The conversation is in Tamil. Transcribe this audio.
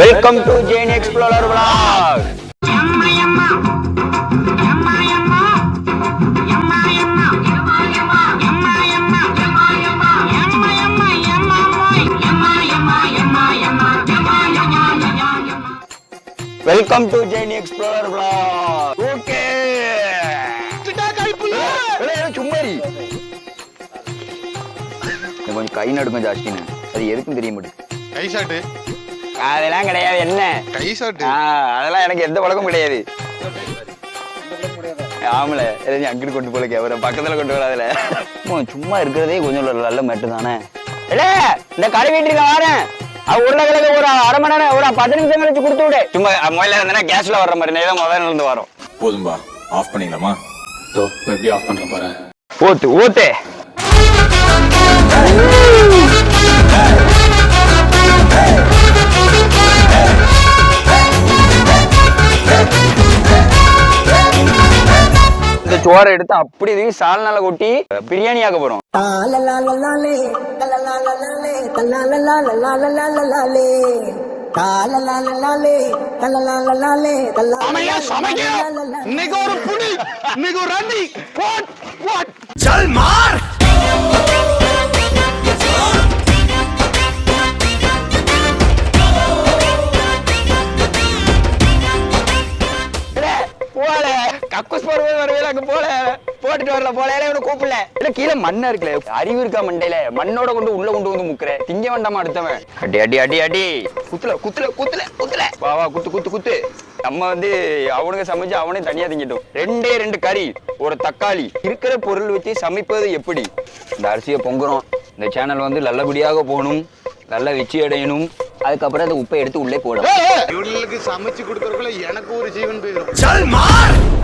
Welcome to Jain explorer vlog welcome to Jain explorer vlog okay சும்மாரி கொஞ்சம் கை நடுக்கும் ஜாஸ்தின்னு. அது எதுக்கும் தெரிய மாட்டேங்குது. கை சாட்டு. அதெல்லாம் கிடையாது என்ன? கை ஷாட்டு ஆ, அதெல்லாம் எனக்கு எந்த பழக்கமும் கிடையாது. ஆமல எதாச்சும் அங்கிட்டு கொண்டு போல கேவர பக்கத்துல கொண்டு வராதுல. சும்மா சும்மா இருக்கிறதே கொஞ்சம் நல்ல மெட்டு தானே. இல்ல இந்த கடை வீட்டுக்கு வரேன் அது உருளைக்கிழங்கு ஒரு அரை மணி நேரம் ஒரு பத்து நிமிஷம் கழிச்சு கொடுத்து விடு. சும்மா முதல்ல இருந்தா கேஸ்ல வர்ற மாதிரி தான் முதல்ல இருந்து வரும். போதும்பா ஆஃப் பண்ணிடலாமா? தோ. எப்படி ஆஃப் பண்றேன் பாரு? ஊத்து ஊத்து சோறை எடுத்து அப்படி இதுக்கு சால்னால கொட்டி பிரியாணி ஆக்க போறோம். இன்னைக்கு ஒரு புடி இன்னைக்கு ஒரு ரன்னி வாட் வாட் கக்கூஸ் போறது வரவே அங்க போல போட்டுட்டு வரல போல இவனை கூப்பிடல இல்ல கீழே மண்ணா இருக்குல்ல அறிவு இருக்கா மண்டையில மண்ணோட கொண்டு உள்ள கொண்டு வந்து முக்குற திங்க வேண்டாமா அடுத்தவன் அடி அடி அடி அடி குத்துல குத்துல குத்துல குத்துல வா வா குத்து குத்து குத்து நம்ம வந்து அவனுங்க சமைச்சு அவனே தனியா திங்கிட்டோம் ரெண்டே ரெண்டு கறி ஒரு தக்காளி இருக்கிற பொருள் வச்சு சமைப்பது எப்படி இந்த அரிசியை பொங்குறோம் இந்த சேனல் வந்து நல்லபடியாக போகணும் நல்ல வெற்றி அடையணும் அதுக்கப்புறம் அந்த உப்பை எடுத்து உள்ளே போடும் சமைச்சு கொடுக்கறதுக்குள்ள எனக்கு ஒரு ஜீவன் போயிடும்